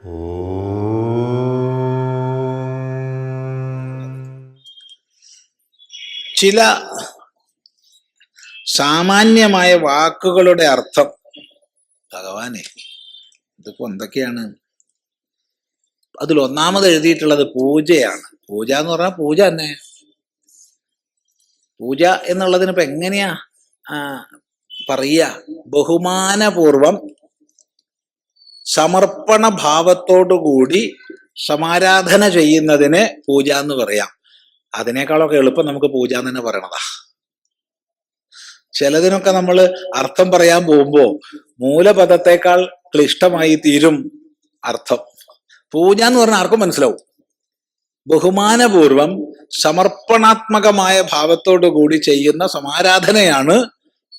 ചില സാമാന്യമായ വാക്കുകളുടെ അർത്ഥം. ഭഗവാനെ ഇതിപ്പോ എന്തൊക്കെയാണ്? അതിൽ ഒന്നാമത് എഴുതിയിട്ടുള്ളത് പൂജയാണ്. പൂജ എന്ന് പറഞ്ഞാൽ പൂജ തന്നെ. പൂജ എന്നുള്ളതിനിപ്പോ എങ്ങനെയാ പറയുക? ബഹുമാനപൂർവം സമർപ്പണ ഭാവത്തോടു കൂടി സമാരാധന ചെയ്യുന്നതിന് പൂജ എന്ന് പറയാം. അതിനേക്കാളൊക്കെ എളുപ്പം നമുക്ക് പൂജ എന്ന് തന്നെ പറയണതാ. ചിലതിനൊക്കെ നമ്മൾ അർത്ഥം പറയാൻ പോകുമ്പോ മൂലപദത്തെക്കാൾ ക്ലിഷ്ടമായി തീരും അർത്ഥം. പൂജ എന്ന് പറഞ്ഞാൽ ആർക്കും മനസ്സിലാവും. ബഹുമാനപൂർവം സമർപ്പണാത്മകമായ ഭാവത്തോടു കൂടി ചെയ്യുന്ന സമാരാധനയാണ്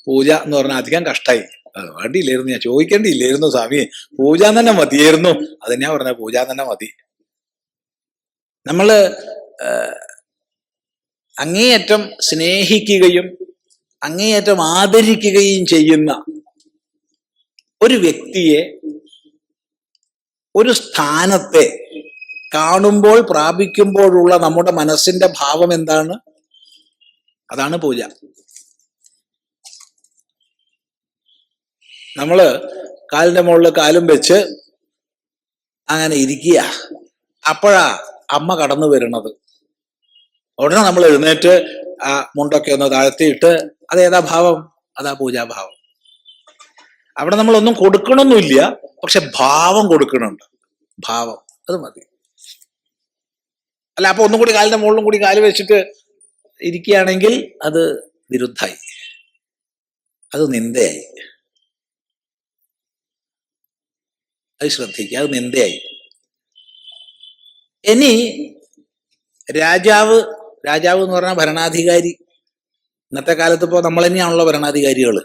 പൂജ എന്ന് പറഞ്ഞാൽ അധികം കഷ്ടായി. വേണ്ടിയില്ലായിരുന്നു ഞാൻ ചോദിക്കേണ്ടിയില്ലായിരുന്നു സ്വാമി. പൂജ തന്നെ മതിയായിരുന്നു. അത് ഞാൻ പറഞ്ഞ പൂജ തന്നെ മതി. നമ്മൾ അങ്ങേയറ്റം സ്നേഹിക്കുകയും അങ്ങേയറ്റം ആദരിക്കുകയും ചെയ്യുന്ന ഒരു വ്യക്തിയെ ഒരു സ്ഥാനത്തെ കാണുമ്പോൾ പ്രാപിക്കുമ്പോഴുള്ള നമ്മുടെ മനസ്സിന്റെ ഭാവം എന്താണ്? അതാണ് പൂജ. നമ്മൾ കാലിന്റെ മുകളിൽ കാലും വെച്ച് അങ്ങനെ ഇരിക്കുക അപ്പോഴാ അമ്മ കടന്നു വരുന്നത്. ഉടനെ നമ്മൾ എഴുന്നേറ്റ് ആ മുണ്ടൊക്കെ ഒന്ന് താഴ്ത്തിയിട്ട് അതേതാ ഭാവം? അതാ പൂജാഭാവം. അവിടെ നമ്മൾ ഒന്നും കൊടുക്കണമൊന്നുമില്ല പക്ഷെ ഭാവം കൊടുക്കണുണ്ട്. ഭാവം. അത് മതി. അല്ല അപ്പൊ ഒന്നും കൂടി കാലിന്റെ മുകളിലും കൂടി കാൽ വെച്ചിട്ട് ഇരിക്കുകയാണെങ്കിൽ അത് വിരുദ്ധായി. അത് നിന്ദയായി. അത് ശ്രദ്ധിക്കുക. അത് നിന്ദയായി. ഇനി രാജാവ് രാജാവ് എന്ന് പറഞ്ഞാൽ ഭരണാധികാരി. ഇന്നത്തെ കാലത്ത് ഇപ്പോൾ നമ്മൾ തന്നെയാണല്ലോ ഭരണാധികാരികൾ.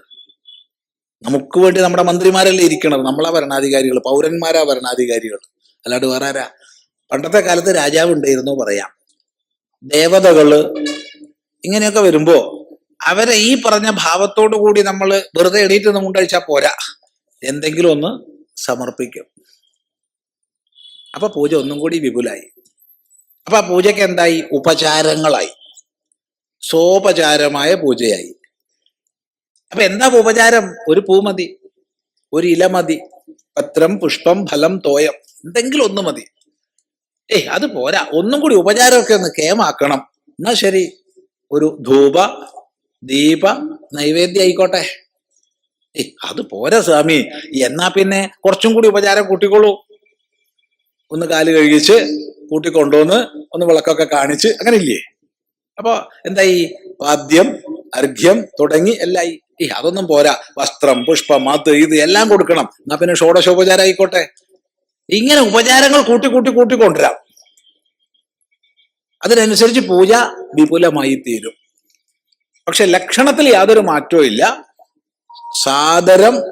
നമുക്ക് വേണ്ടി നമ്മുടെ മന്ത്രിമാരല്ലേ ഇരിക്കണത്? നമ്മളാ ഭരണാധികാരികൾ. പൗരന്മാരാ ഭരണാധികാരികൾ. അല്ലാണ്ട് വേറെ ആരാ? പണ്ടത്തെ കാലത്ത് രാജാവ് ഉണ്ടായിരുന്നു പറയാം. ദേവതകൾ ഇങ്ങനെയൊക്കെ വരുമ്പോ അവരെ ഈ പറഞ്ഞ ഭാവത്തോടു കൂടി നമ്മൾ വെറുതെ എണീറ്റ് നിന്ന് കൊണ്ടഴിച്ചാൽ പോരാ. എന്തെങ്കിലും ഒന്ന് സമർപ്പിക്കും. അപ്പൊ പൂജ ഒന്നും കൂടി വിപുലായി. അപ്പൊ ആ പൂജയ്ക്ക് എന്തായി? ഉപചാരങ്ങളായി. സോപചാരമായ പൂജയായി. അപ്പൊ എന്താ ഉപചാരം? ഒരു പൂ മതി ഒരു ഇല മതി പത്രം പുഷ്പം ഫലം തോയം എന്തെങ്കിലും ഒന്ന് മതി. ഏയ് അത് പോരാ. ഒന്നും കൂടി ഉപചാരമൊക്കെ ഒന്ന് കേമാക്കണം. എന്നാ ശരി? ഒരു ധൂപ ദീപ നൈവേദ്യം ആയിക്കോട്ടെ. അത് പോരാ സ്വാമി. എന്നാ പിന്നെ കുറച്ചും കൂടി ഉപചാരം കൂട്ടിക്കോളൂ. ഒന്ന് കാൽ കഴുകിച്ച് കൂട്ടിക്കൊണ്ടുവന്ന് ഒന്ന് വിളക്കൊക്കെ കാണിച്ച് അങ്ങനെ ഇല്ലേ അപ്പൊ എന്തായി? പാദ്യം അർഘ്യം തുടങ്ങി എല്ലായി. ഈ അതൊന്നും പോരാ. വസ്ത്രം പുഷ്പം മാത് ഇത് എല്ലാം കൊടുക്കണം. എന്നാ പിന്നെ ഷോഡശോപചാരം ആയിക്കോട്ടെ ഇങ്ങനെ ഉപചാരങ്ങൾ കൂട്ടി കൂട്ടി കൂട്ടി കൊണ്ടുവരാം. അതിനനുസരിച്ച് പൂജ വിപുലമായി തീരും. പക്ഷെ ലക്ഷണത്തിൽ യാതൊരു മാറ്റവും ഇല്ല. സാദരം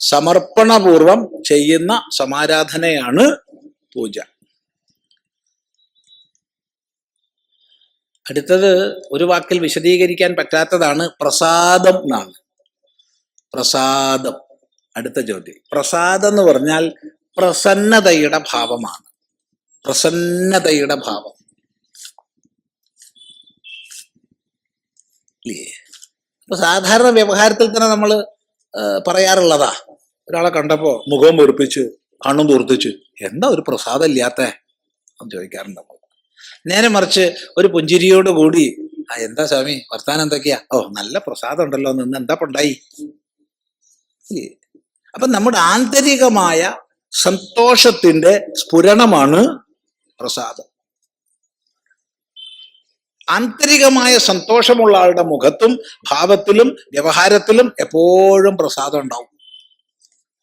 സമർപ്പണപൂർവം ചെയ്യുന്ന സമാരാധനയാണ് പൂജ. അടുത്തത് ഒരു വാക്കിൽ വിശദീകരിക്കാൻ പറ്റാത്തതാണ് പ്രസാദം എന്നാണ്. പ്രസാദം. അടുത്ത ചോദ്യം. പ്രസാദം എന്ന് പറഞ്ഞാൽ പ്രസന്നതയുടെ ഭാവമാണ്. പ്രസന്നതയുടെ ഭാവം. അപ്പൊ സാധാരണ വ്യവഹാരത്തിൽ തന്നെ നമ്മൾ പറയാറുള്ളതാ. ഒരാളെ കണ്ടപ്പോ മുഖം വെറുപ്പിച്ച് കണ്ണും തുർത്തിച്ച് എന്താ ഒരു പ്രസാദം ഇല്ലാത്ത ചോദിക്കാറുണ്ട് നമ്മൾ നേരെ മറിച്ച് ഒരു പുഞ്ചിരിയോട് കൂടി ആ എന്താ സ്വാമി? വർത്താനം എന്തൊക്കെയാ? ഓ നല്ല പ്രസാദം ഉണ്ടല്ലോ നിന്ന് എന്താ പണ്ടായി അപ്പൊ നമ്മുടെ ആന്തരികമായ സന്തോഷത്തിന്റെ സ്ഫുരണമാണ് പ്രസാദം. ആന്തരികമായ സന്തോഷമുള്ള ആളുടെ മുഖത്തും ഭാവത്തിലും വ്യവഹാരത്തിലും എപ്പോഴും പ്രസാദം ഉണ്ടാവും.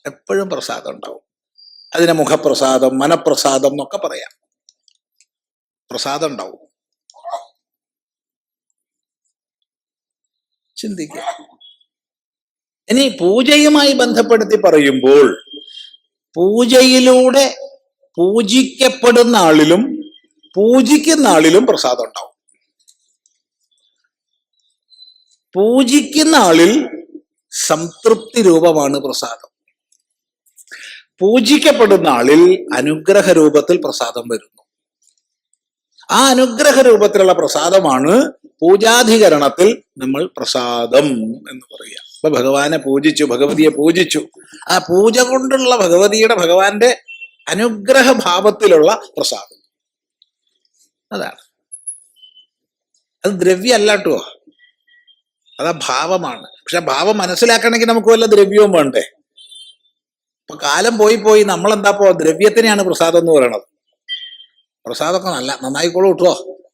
എപ്പോഴും പ്രസാദം ഉണ്ടാവും. അതിനെ മുഖപ്രസാദം മനപ്രസാദം എന്നൊക്കെ പറയാം. പ്രസാദം ഉണ്ടാവും. ചിന്തിക്കുക. ഇനി പൂജയുമായി ബന്ധപ്പെടുത്തി പറയുമ്പോൾ പൂജയിലൂടെ പൂജിക്കപ്പെടുന്ന ആളിലും പൂജിക്കുന്ന ആളിലും പ്രസാദം ഉണ്ടാവും. പൂജിക്കുന്ന ആളിൽ സംതൃപ്തി രൂപമാണ് പ്രസാദം. പൂജിക്കപ്പെടുന്ന ആളിൽ അനുഗ്രഹ രൂപത്തിൽ പ്രസാദം വരുന്നു. ആ അനുഗ്രഹ രൂപത്തിലുള്ള പ്രസാദമാണ് പൂജാധികരണത്തിൽ നമ്മൾ പ്രസാദം എന്ന് പറയുക. ഇപ്പൊ ഭഗവാനെ പൂജിച്ചു ഭഗവതിയെ പൂജിച്ചു. ആ പൂജ കൊണ്ടുള്ള ഭഗവതിയുടെ ഭഗവാന്റെ അനുഗ്രഹ ഭാവത്തിലുള്ള പ്രസാദം. അതാണ്. അത് ദ്രവ്യമല്ല കേട്ടോ അതാ ഭാവമാണ്. പക്ഷെ ഭാവം മനസ്സിലാക്കണമെങ്കിൽ നമുക്ക് വല്ല ദ്രവ്യവും വേണ്ടേ? ഇപ്പൊ കാലം പോയി പോയി നമ്മളെന്താപ്പോ ദ്രവ്യത്തിനെയാണ് പ്രസാദം എന്ന് പറയണത്. പ്രസാദമൊക്കെ നല്ല നന്നായിക്കോളൂ കിട്ടുമോ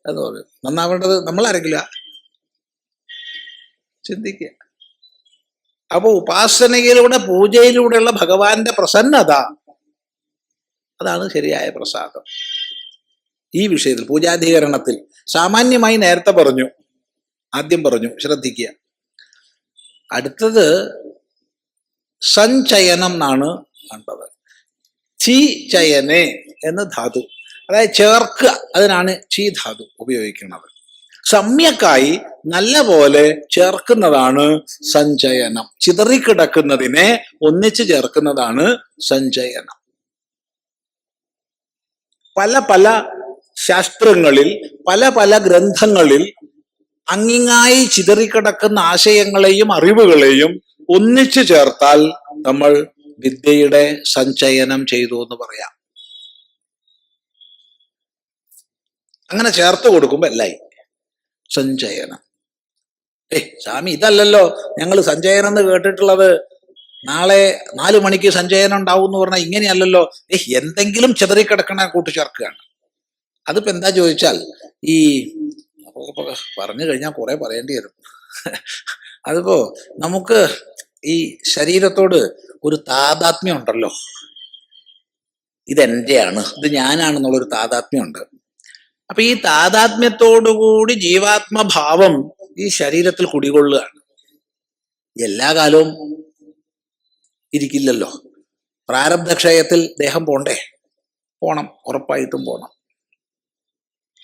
എന്ന് പറയും. നന്നാവേണ്ടത് നമ്മൾ ആരെങ്കിലും ചിന്തിക്കുക. അപ്പൊ ഉപാസനയിലൂടെ പൂജയിലൂടെയുള്ള ഭഗവാന്റെ പ്രസന്നത അതാണ് ശരിയായ പ്രസാദം. ഈ വിഷയത്തിൽ പൂജാധികരണത്തിൽ സാമാന്യമായി നേരത്തെ പറഞ്ഞു ആദ്യം പറഞ്ഞു ശ്രദ്ധിക്കുക. അടുത്തത് സഞ്ചയനം എന്നാണ് കണ്ടത്. ചി ചയനെ എന്ന് ധാതു. അതായത് ചേർക്കുക അതിനാണ് ചി ധാതു ഉപയോഗിക്കുന്നത്. സമ്യക്കായി നല്ല പോലെ ചേർക്കുന്നതാണ് സഞ്ചയനം. ചിതറിക്കിടക്കുന്നതിനെ ഒന്നിച്ചു ചേർക്കുന്നതാണ് സഞ്ചയനം. പല പല ശാസ്ത്രങ്ങളിൽ പല പല ഗ്രന്ഥങ്ങളിൽ അങ്ങിങ്ങായി ചിതറിക്കിടക്കുന്ന ആശയങ്ങളെയും അറിവുകളെയും ഒന്നിച്ചു ചേർത്താൽ നമ്മൾ വിദ്യയുടെ സഞ്ചയനം ചെയ്തു എന്ന് പറയാം. അങ്ങനെ ചേർത്ത് കൊടുക്കുമ്പോ എല്ലായി. സഞ്ചയനം. ഏ സ്വാമി ഇതല്ലല്ലോ. ഞങ്ങൾ സഞ്ചയനം എന്ന് കേട്ടിട്ടുള്ളത് നാളെ നാലു മണിക്ക് സഞ്ചയനം ഉണ്ടാവും എന്ന് പറഞ്ഞാൽ ഇങ്ങനെയല്ലല്ലോ. ഏ എന്തെങ്കിലും ചിതറിക്കിടക്കണ കൂട്ടിച്ചേർക്കുകയാണ് അതിപ്പോ എന്താ ചോദിച്ചാൽ ഈ പറഞ്ഞു കഴിഞ്ഞാൽ കുറെ പറയേണ്ടി വരും. അതിപ്പോ നമുക്ക് ഈ ശരീരത്തോട് ഒരു താതാത്മ്യം ഉണ്ടല്ലോ. ഇതെന്റെയാണ്. ഇത് ഞാനാണെന്നുള്ളൊരു താതാത്മ്യമുണ്ട്. അപ്പൊ ഈ താതാത്മ്യത്തോടുകൂടി ജീവാത്മഭാവം ഈ ശരീരത്തിൽ കുടികൊള്ളുകയാണ്. എല്ലാ കാലവും ഇരിക്കില്ലല്ലോ. പ്രാരബ്ധക്ഷയത്തിൽ ദേഹം പോണ്ടേ? പോണം. ഉറപ്പായിട്ടും പോണം.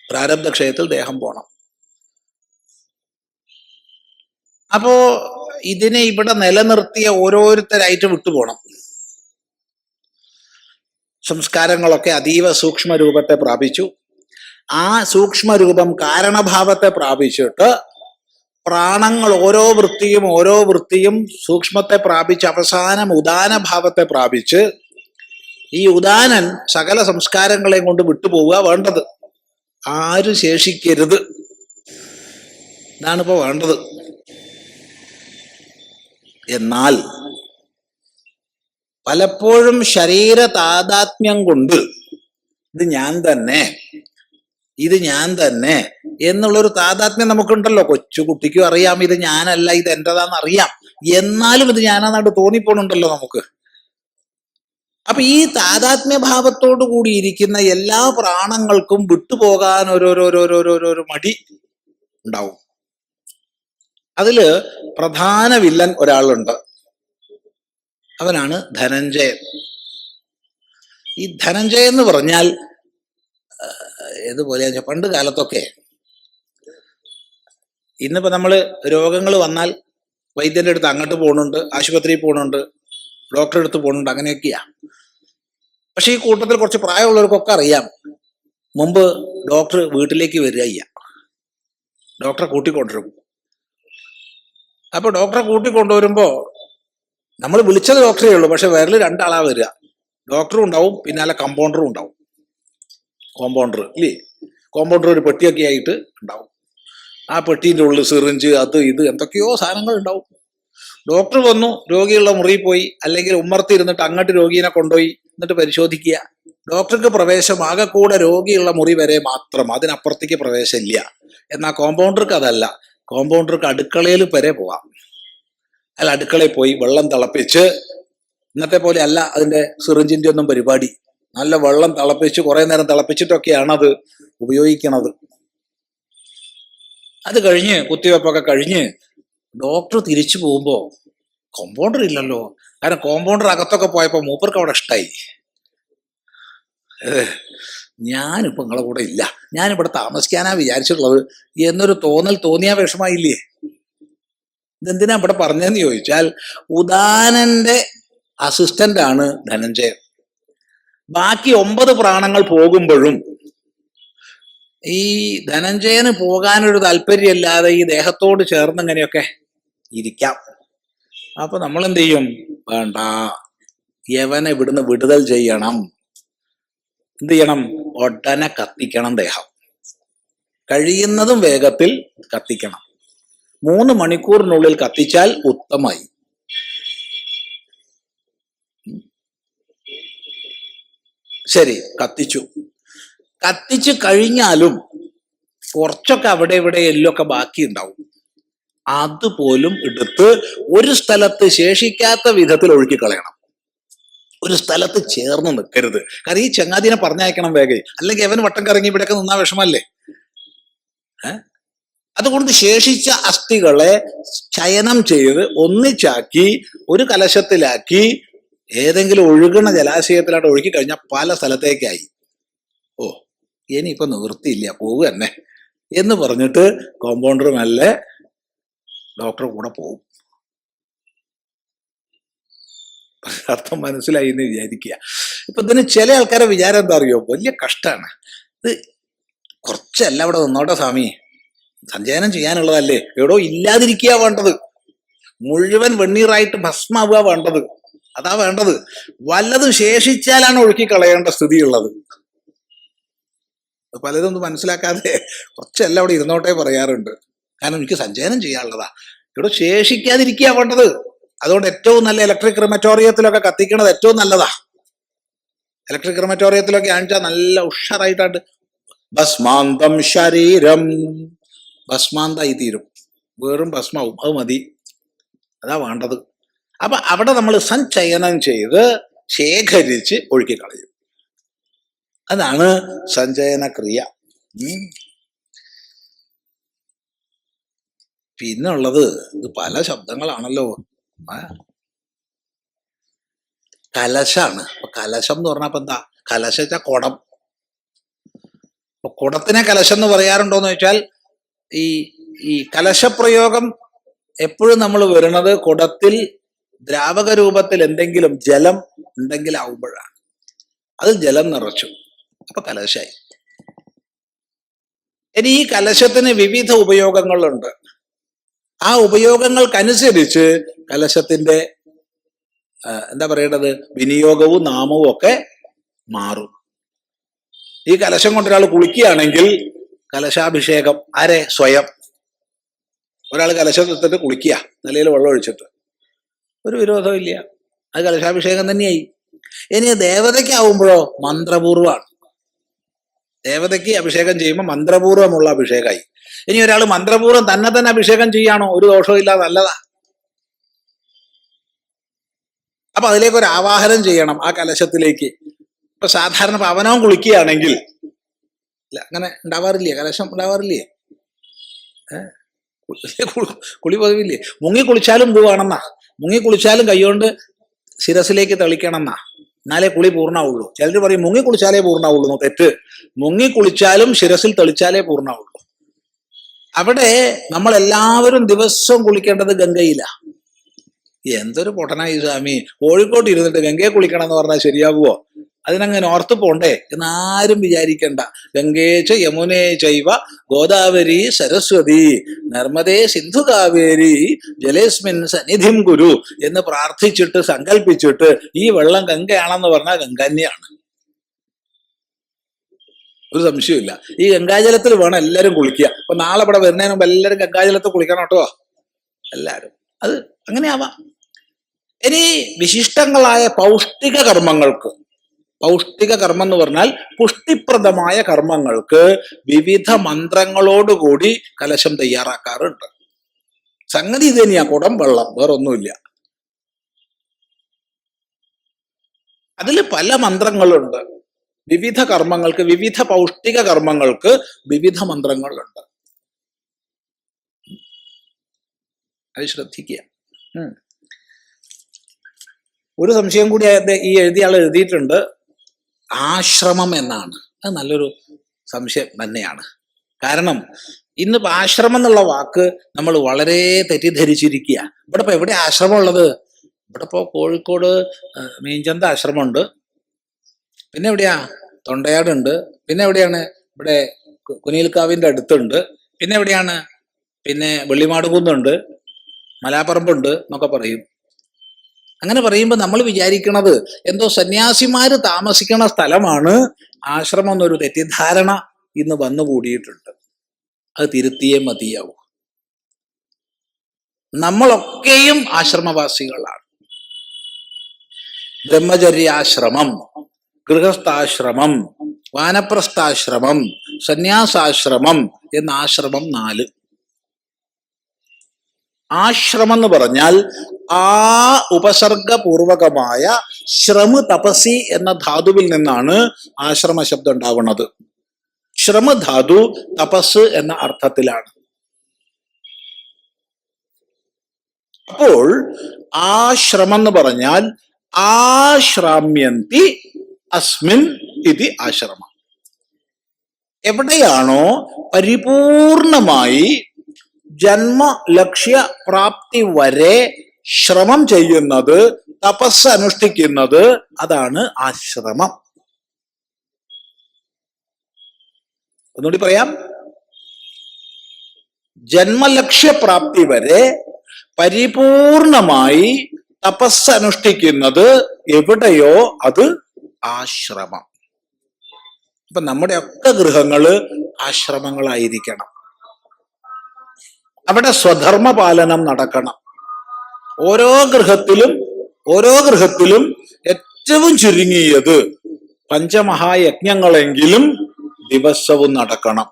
പ്രാരബ്ധക്ഷയത്തിൽ ദേഹം പോണം. അപ്പോ ഇതിനെ ഇവിടെ നിലനിർത്തിയ ഓരോരുത്തരായിട്ട് വിട്ടുപോകണം സംസ്കാരങ്ങളൊക്കെ അതീവ സൂക്ഷ്മ രൂപത്തെ പ്രാപിച്ചു. ആ സൂക്ഷ്മ രൂപം കാരണഭാവത്തെ പ്രാപിച്ചിട്ട് പ്രാണങ്ങൾ ഓരോ വൃത്തിയും ഓരോ വൃത്തിയും സൂക്ഷ്മത്തെ പ്രാപിച്ച് അവസാനം ഉദാന ഭാവത്തെ പ്രാപിച്ച് ഈ ഉദാനൻ സകല സംസ്കാരങ്ങളെയും കൊണ്ട് വിട്ടുപോവുക വേണ്ടത്. ആരും ശേഷിക്കരുത്. ഇതാണിപ്പോ വേണ്ടത്. എന്നാൽ പലപ്പോഴും ശരീര താതാത്മ്യം കൊണ്ട് ഇത് ഞാൻ തന്നെ ഇത് ഞാൻ തന്നെ എന്നുള്ളൊരു താതാത്മ്യം നമുക്കുണ്ടല്ലോ. കൊച്ചു കുട്ടിക്കും അറിയാം ഇത് ഞാനല്ല ഇത് എന്റേതാന്ന് അറിയാം. എന്നാലും ഇത് ഞാനാന്നായിട്ട് തോന്നിപ്പോണുണ്ടല്ലോ നമുക്ക്. അപ്പൊ ഈ താതാത്മ്യ ഭാവത്തോടു കൂടി ഇരിക്കുന്ന എല്ലാ പ്രാണങ്ങൾക്കും വിട്ടുപോകാൻ ഓരോരോരോരോരോരോ മടി ഉണ്ടാവും. അതിൽ പ്രധാന വില്ലൻ ഒരാളുണ്ട്. അവനാണ് ധനഞ്ജയൻ. ഈ ധനഞ്ജയൻ എന്ന് പറഞ്ഞാൽ ഏതുപോലെ പണ്ട് കാലത്തൊക്കെ ഇന്നിപ്പോ നമ്മൾ രോഗങ്ങൾ വന്നാൽ വൈദ്യന്റെ അടുത്ത് അങ്ങോട്ട് പോകുന്നുണ്ട് ആശുപത്രിയിൽ പോകുന്നുണ്ട് ഡോക്ടറെ അടുത്ത് പോകുന്നുണ്ട് അങ്ങനെയൊക്കെയാ. പക്ഷെ ഈ കൂട്ടത്തിൽ കുറച്ച് പ്രായമുള്ളവർക്കൊക്കെ അറിയാം മുമ്പ് ഡോക്ടർ വീട്ടിലേക്ക് വരിക ഡോക്ടറെ കൂട്ടിക്കൊണ്ടുവരും. അപ്പൊ ഡോക്ടറെ കൂട്ടി കൂട്ടിക്കൊണ്ടുവരുമ്പോ നമ്മൾ വിളിച്ചത് ഡോക്ടറേ ഉള്ളൂ പക്ഷെ വിരൽ രണ്ടാളാ വരിക. ഡോക്ടറും ഉണ്ടാവും പിന്നാലെ കമ്പൗണ്ടറും ഉണ്ടാവും. കോമ്പൗണ്ടർ ഇല്ലേ? കോമ്പൗണ്ടർ ഒരു പെട്ടിയൊക്കെ ആയിട്ട് ഉണ്ടാവും. ആ പെട്ടീന്റെ ഉള്ളിൽ സിറിഞ്ച് അത് ഇത് എന്തൊക്കെയോ സാധനങ്ങൾ ഉണ്ടാവും. ഡോക്ടർ വന്നു രോഗിയുള്ള മുറിയിൽ പോയി അല്ലെങ്കിൽ ഉമ്മർത്തി ഇരുന്നിട്ട് അങ്ങോട്ട് രോഗീനെ കൊണ്ടുപോയി എന്നിട്ട് പരിശോധിക്കുക. ഡോക്ടർക്ക് പ്രവേശം ആകെ കൂടെ രോഗിയുള്ള മുറി വരെ മാത്രം അതിനപ്പുറത്തേക്ക് പ്രവേശമില്ല. എന്നാൽ കോമ്പൗണ്ടർക്ക് അതല്ല. കോമ്പൗണ്ടർക്ക് അടുക്കളയിൽ വരെ പോവാം. അല്ല അടുക്കളയിൽ പോയി വെള്ളം തിളപ്പിച്ച് ഇന്നത്തെ പോലെ അല്ല അതിന്റെ സിറിഞ്ചിന്റെ ഒന്നും പരിപാടി. നല്ല വെള്ളം തിളപ്പിച്ച് കുറെ നേരം തിളപ്പിച്ചിട്ടൊക്കെയാണ് അത് ഉപയോഗിക്കണത്. അത് കഴിഞ്ഞ് കുത്തിവെപ്പൊക്കെ കഴിഞ്ഞ് ഡോക്ടർ തിരിച്ചു പോകുമ്പോൾ കോമ്പൗണ്ടർ ഇല്ലല്ലോ. കാരണം കോമ്പൗണ്ടർ അകത്തൊക്കെ പോയപ്പോൾ മൂപ്പർക്ക് അവിടെ ഇഷ്ടായി. ഏ, നിങ്ങളുടെ നിങ്ങളെ കൂടെ ഇല്ല. ഞാനിവിടെ താമസിക്കാനാ വിചാരിച്ചിട്ടുള്ളത്. എന്നൊരു തോന്നൽ തോന്നിയ വിഷമായില്ലേ ഇതെന്തിനാ ഇവിടെ പറഞ്ഞതെന്ന് ചോദിച്ചാൽ ഉദാനന്റെ അസിസ്റ്റന്റ് ആണ് ധനഞ്ജയൻ. ബാക്കി ഒമ്പത് പ്രാണങ്ങൾ പോകുമ്പോഴും ഈ ധനഞ്ജയന് പോകാനൊരു താല്പര്യമില്ലാതെ ഈ ദേഹത്തോട് ചേർന്ന് ഇങ്ങനെയൊക്കെ ഇരിക്കാം. അപ്പൊ നമ്മൾ എന്ത് ചെയ്യും വേണ്ട. യവനെ ഇവിടുന്ന് വിടുതൽ ചെയ്യണം. എന്ത് ചെയ്യണം ഒട്ടനെ കത്തിക്കണം ദേഹം. കഴിയുന്നതും വേഗത്തിൽ കത്തിക്കണം. മൂന്ന് മണിക്കൂറിനുള്ളിൽ കത്തിച്ചാൽ ഉത്തമായി ശരി കത്തിച്ചു. കത്തിച്ചു കഴിഞ്ഞാലും കുറച്ചൊക്കെ അവിടെ ഇവിടെ എല്ലൊക്കെ ബാക്കി ഉണ്ടാവും അതുപോലും എടുത്ത് ഒരു സ്ഥലത്ത് ശേഷിക്കാത്ത വിധത്തിൽ ഒഴുക്കി കളയണം ഒരു സ്ഥലത്ത് ചേർന്ന് നിൽക്കരുത് കാരണം ഈ ചങ്ങാതിനെ പറഞ്ഞയക്കണം വേഗം. അല്ലെങ്കിൽ അവൻ വട്ടം കറങ്ങി ഇവിടെയൊക്കെ നിന്നാ വിഷമല്ലേ? അതുകൊണ്ട് ശേഷിച്ച അസ്ഥികളെ ചയനം ചെയ്ത് ഒന്നിച്ചാക്കി ഒരു കലശത്തിലാക്കി ഏതെങ്കിലും ഒഴുകണ ജലാശയത്തിലായിട്ട് ഒഴുക്കി കഴിഞ്ഞാൽ പല സ്ഥലത്തേക്കായി. ഓ ഇനിയിപ്പോ നിവൃത്തിയില്ല. പോകുക തന്നെ. എന്ന് പറഞ്ഞിട്ട് കോമ്പൗണ്ടറും അല്ലേ ഡോക്ടർ കൂടെ പോകും അർത്ഥം മനസ്സിലായി എന്ന് വിചാരിക്കുക. ഇപ്പൊ ഇതിന് ചില ആൾക്കാരെ വിചാരം എന്താ അറിയോ? വലിയ കഷ്ടമാണ് ഇത് കുറച്ചല്ല അവിടെ നിന്നോട്ടെ സ്വാമി. സഞ്ചയനം ചെയ്യാനുള്ളതല്ലേ? എവിടോ ഇല്ലാതിരിക്കുക വേണ്ടത്. മുഴുവൻ വെണ്ണീറായിട്ട് ഭസ്മാവുക വേണ്ടത്. അതാ വേണ്ടത്. വല്ലതും ശേഷിച്ചാലാണ് ഒഴുക്കി കളയേണ്ട സ്ഥിതിയുള്ളത് പലതും പലതൊന്നും മനസ്സിലാക്കാതെ കുറച്ചല്ല അവിടെ ഇരുന്നോട്ടെ പറയാറുണ്ട്. കാരണം എനിക്ക് സഞ്ചയനം ചെയ്യാനുള്ളതാ. ഇവിടെ ശേഷിക്കാതിരിക്കുക വേണ്ടത്. അതുകൊണ്ട് ഏറ്റവും നല്ല ഇലക്ട്രിക് ക്രിമറ്റോറിയത്തിലൊക്കെ കത്തിക്കുന്നത് ഏറ്റവും നല്ലതാ. ഇലക്ട്രിക് ക്രിമറ്റോറിയത്തിലൊക്കെ ആണിച്ചാൽ നല്ല ഉഷാറായിട്ടാണ് ഭസ്മാന്തം ശരീരം. ഭസ്മാന്തായി തീരും. വെറും ഭസ്മാവും. അത് മതി. അതാ വേണ്ടത്. അപ്പൊ അവിടെ നമ്മൾ സഞ്ചയനം ചെയ്ത് ശേഖരിച്ച് ഒഴുക്കി കളയും. അതാണ് സഞ്ചയന ക്രിയ. ഉം. പിന്നെ ഉള്ളത് ഇത് പല ശബ്ദങ്ങളാണല്ലോ. കലശാണ്. അപ്പൊ കലശം എന്ന് പറഞ്ഞപ്പോ എന്താ? കലശ വെച്ചാൽ കുടം. അപ്പൊ കുടത്തിനെ കലശം എന്ന് പറയാറുണ്ടോന്ന് വെച്ചാൽ ഈ ഈ കലശപ്രയോഗം എപ്പോഴും നമ്മൾ വരുന്നത് കുടത്തിൽ ദ്രാവക രൂപത്തിൽ എന്തെങ്കിലും ജലം ഉണ്ടെങ്കിലാവുമ്പോഴാണ് അത് ജലം നിറച്ചു. അപ്പൊ കലശായി. ഇനി ഈ കലശത്തിന് വിവിധ ഉപയോഗങ്ങളുണ്ട്. ആ ഉപയോഗങ്ങൾക്കനുസരിച്ച് കലശത്തിന്റെ എന്താ പറയേണ്ടത്? വിനിയോഗവും നാമവും ഒക്കെ മാറും. ഈ കലശം കൊണ്ട് ഒരാൾ കുളിക്കുകയാണെങ്കിൽ കലശാഭിഷേകം ആരെ സ്വയം. ഒരാൾ കലശം കുളിക്കുക നിലയിൽ വെള്ളം ഒഴിച്ചിട്ട്. ഒരു വിരോധമില്ല. അത് കലശാഭിഷേകം തന്നെയായി. ഇനി ദേവതയ്ക്കാവുമ്പോഴോ മന്ത്രപൂർവമാണ് ദേവതയ്ക്ക് അഭിഷേകം ചെയ്യുമ്പോൾ മന്ത്രപൂർവമുള്ള അഭിഷേകമായി ഇനി ഒരാൾ മന്ത്രപൂർവം തന്നെ തന്നെ അഭിഷേകം ചെയ്യാണോ? ഒരു ദോഷവും ഇല്ലാതെ നല്ലതാ. അപ്പൊ അതിലേക്ക് ഒരു ആവാഹനം ചെയ്യണം ആ കലശത്തിലേക്ക്. ഇപ്പൊ സാധാരണ പവനവും കുളിക്കുകയാണെങ്കിൽ ഇല്ല അങ്ങനെ ഉണ്ടാവാറില്ലേ? കലശം ഉണ്ടാവാറില്ലേ? കുളി- കുളി പതിവില്ലേ? മുങ്ങി കുളിച്ചാലും പോവാണെന്നാ. മുങ്ങി കുളിച്ചാലും കൈകൊണ്ട് ശിരസിലേക്ക് തെളിക്കണമെന്നാ. എന്നാലേ കുളി പൂർണമാവുള്ളൂ ചിലർ പറയും മുങ്ങി കുളിച്ചാലേ പൂർണമാവുള്ളൂ തെറ്റ്. മുങ്ങി കുളിച്ചാലും ശിരസിൽ തെളിച്ചാലേ പൂർണമാവുള്ളൂ അവിടെ നമ്മൾ എല്ലാവരും ദിവസവും കുളിക്കേണ്ടത് ഗംഗയിലാ. എന്തൊരു പൊട്ടനായി സ്വാമി. കോഴിക്കോട്ട് ഇരുന്നിട്ട് ഗംഗയെ കുളിക്കണം എന്ന് പറഞ്ഞാൽ ശരിയാകുമോ അതിനങ്ങനെ ഓർത്ത് പോണ്ടേ എന്ന് ആരും വിചാരിക്കണ്ട. ഗംഗേച്ച യമുനേ ചൈവ ഗോദാവരി സരസ്വതി. നർമ്മദേ സിന്ധു കാവേരി. ജലേസ്മിൻ സന്നിധിം ഗുരു എന്ന് പ്രാർത്ഥിച്ചിട്ട് സങ്കല്പിച്ചിട്ട് ഈ വെള്ളം ഗംഗയാണെന്ന് പറഞ്ഞാൽ ഗംഗന്യാണ്. ഒരു സംശയമില്ല ഈ ഗംഗാജലത്തിൽ വേണം എല്ലാവരും കുളിക്കുക. അപ്പൊ നാളെ ഇവിടെ വരുന്നതിന് മുമ്പ് എല്ലാവരും ഗംഗാജലത്തിൽ കുളിക്കണം കേട്ടോ. എല്ലാവരും. അത് അങ്ങനെയാവാം. ഇനി വിശിഷ്ടങ്ങളായ പൗഷ്ടിക കർമ്മങ്ങൾക്ക് പൗഷ്ടിക കർമ്മം എന്ന് പറഞ്ഞാൽ പുഷ്ടിപ്രദമായ കർമ്മങ്ങൾക്ക് വിവിധ മന്ത്രങ്ങളോടുകൂടി കലശം തയ്യാറാക്കാറുണ്ട്. സംഗതി ഇത് തന്നെയാ. കുടം വെള്ളം വേറൊന്നുമില്ല. അതിൽ പല മന്ത്രങ്ങളുണ്ട്. വിവിധ കർമ്മങ്ങൾക്ക് വിവിധ പൗഷ്ടിക കർമ്മങ്ങൾക്ക് വിവിധ മന്ത്രങ്ങളുണ്ട്. അത് ശ്രദ്ധിക്കുക. ഒരു സംശയം കൂടി ഈ എഴുതിയ ആൾ എഴുതിയിട്ടുണ്ട്. ആശ്രമം എന്നാണ്. അത് നല്ലൊരു സംശയം തന്നെയാണ്. കാരണം ഇന്ന് ആശ്രമം എന്നുള്ള വാക്ക് നമ്മൾ വളരെ തെറ്റിദ്ധരിച്ചിരിക്കുക. ഇവിടെ ഇപ്പൊ എവിടെ ആശ്രമം ഉള്ളത്? ഇവിടെ ഇപ്പോ കോഴിക്കോട് മീഞ്ചന്ത ആശ്രമമുണ്ട്. പിന്നെ എവിടെയാ? തൊണ്ടയാടുണ്ട്. പിന്നെ എവിടെയാണ്? ഇവിടെ കുനിയിൽക്കാവിന്റെ അടുത്തുണ്ട്. പിന്നെ എവിടെയാണ്? പിന്നെ വെള്ളിമാടുകുന്നുണ്ട് മലാപ്പറമ്പുണ്ട് എന്നൊക്കെ പറയും. അങ്ങനെ പറയുമ്പോൾ നമ്മൾ വിചാരിക്കണത് എന്തോ സന്യാസിമാര് താമസിക്കണ സ്ഥലമാണ് ആശ്രമം എന്നൊരു തെറ്റിദ്ധാരണ ഇന്ന് വന്നുകൂടിയിട്ടുണ്ട്. അത് തിരുത്തിയേ മതിയാവൂ. നമ്മളൊക്കെയും ആശ്രമവാസികളാണ്. ബ്രഹ്മചര്യാശ്രമം ഗൃഹസ്ഥാശ്രമം വാനപ്രസ്ഥാശ്രമം സന്യാസാശ്രമം എന്ന ആശ്രമം നാല്. ആശ്രമം എന്ന് പറഞ്ഞാൽ ആ ഉപസർഗപൂർവകമായ ശ്രമ തപസി എന്ന ധാതുവിൽ നിന്നാണ് ആശ്രമ ശബ്ദം ഉണ്ടാവുന്നത് ശ്രമധാതു തപസ് എന്ന അർത്ഥത്തിലാണ്. അപ്പോൾ ആശ്രമം എന്ന് പറഞ്ഞാൽ ആശ്രാമ്യന്തി അസ്മിൻ ഇതി ആശ്രമം. എവിടെയാണോ പരിപൂർണമായി ജന്മ ലക്ഷ്യ പ്രാപ്തി വരെ ശ്രമം ചെയ്യുന്നത് തപസ് അനുഷ്ഠിക്കുന്നത് അതാണ് ആശ്രമം. ഒന്നുകൂടി പറയാം. ജന്മലക്ഷ്യപ്രാപ്തി വരെ പരിപൂർണമായി തപസ് അനുഷ്ഠിക്കുന്നത് എവിടെയോ അത് ആശ്രമം. അപ്പൊ നമ്മുടെ ഒക്കെ ഗൃഹങ്ങൾ ആശ്രമങ്ങളായിരിക്കണം. അവിടെ സ്വധർമ്മ പാലനം നടക്കണം. ഓരോ ഗൃഹത്തിലും ഓരോ ഗൃഹത്തിലും ഏറ്റവും ചുരുങ്ങിയത് പഞ്ചമഹായജ്ഞങ്ങളെങ്കിലും ദിവസവും നടക്കണം.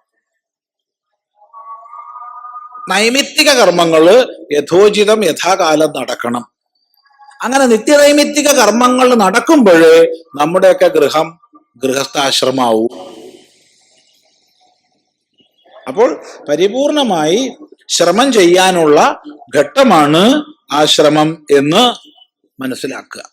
നൈമിത്തിക കർമ്മങ്ങൾ യഥോചിതം യഥാകാലം നടക്കണം. അങ്ങനെ നിത്യനൈമിത്തിക കർമ്മങ്ങൾ നടക്കുമ്പോഴേ നമ്മുടെയൊക്കെ ഗൃഹം ഗൃഹസ്ഥാശ്രമാവൂ. അപ്പോൾ പരിപൂർണമായി ശ്രമം ചെയ്യാനുള്ള ഘട്ടമാണ് ആശ്രമം എന്ന് മനസ്സിലാക്കുക.